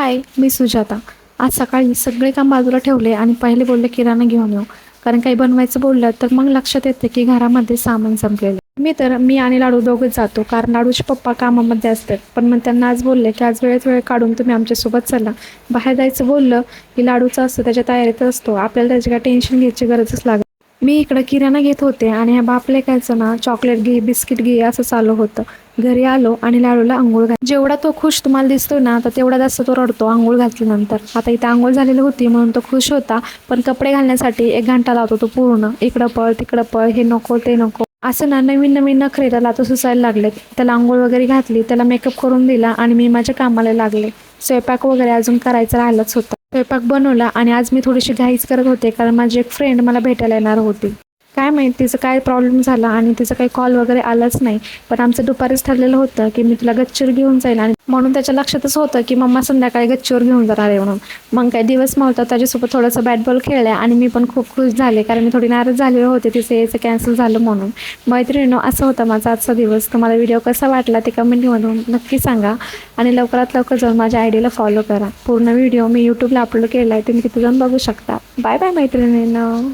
हाय मी सुजाता. आज सकाळी सगळे काम बाजूला ठेवले आणि पहिले बोलले किराणा घेऊन येऊ. कारण काही बनवायचं बोललं तर मग लक्षात येते की घरामध्ये सामान संपलेलं मी तर मी आणि लाडू दोघंच जातो कारण लाडूचे पप्पा कामामध्ये असतात. पण मग त्यांना आज बोलले की आज वेळेत वेळ काढून तुम्ही आमच्यासोबत चला. बाहेर जायचं बोललं की लाडूचं असतं त्याच्या तयारीत असतो. आपल्याला त्याची काय टेन्शन घ्यायची गरजच लागत मी इकडं किराणा घेत होते आणि ह्या बापले कायचं ना चॉकलेट घे बिस्किट घे असं चालू होतं. घरी आलो आणि लाडूला आंघोळ घाल जेवढा तो खुश तुम्हाला दिसतो ना तर तेवढा जास्त तो रडतो आंघोळ घातल्यानंतर. आता इथे आंघोळ झालेली होती म्हणून तो खुश होता. पण कपडे घालण्यासाठी एक घंटा लावतो तो पूर्ण. इकडं पळ तिकडं पळ हे नको ते नको. असं ना नवीन नवीन नखरे त्याला आता सुचायला लागले त्याला आंघोळ वगैरे घातली त्याला मेकअप करून दिला आणि मी माझ्या कामाला लागले. स्वयंपाक वगैरे अजून करायचं राहिलाच होतं. स्वयंपाक बनवला आणि आज मी थोडीशी घाईच करत होते कारण माझी एक फ्रेंड मला भेटायला येणार होती. काय माहीत तिचं काय प्रॉब्लेम झाला आणि तिचं काही कॉल वगैरे आलाच नाही. पण आमचं दुपारीच ठरलेलं होतं की मी तुला गच्चीवर घेऊन जाईल आणि म्हणून त्याच्या लक्षातच होतं की मम्मा संध्याकाळी गच्चीवर घेऊन जाणार आहे म्हणून. मग काही दिवस मावता त्याच्यासोबत थोडंसं बॅट बॉल खेळल्या आणि मी पण खूप खुश झाले कारण मी थोडी नाराज झालेले होते तिचं यायचं कॅन्सल झालं म्हणून. मैत्रिणीनो असं होतं माझा आजचा दिवस. तुम्हाला व्हिडिओ कसा वाटला ते कमेंटमधून नक्की सांगा आणि लवकरात लवकर जाऊन माझ्या आयडीला फॉलो करा. पूर्ण व्हिडिओ मी यूट्यूबला अपलोड केला आहे तुम्ही तिथे जाऊन बघू शकता. Bye bye मैत्रिणीनं.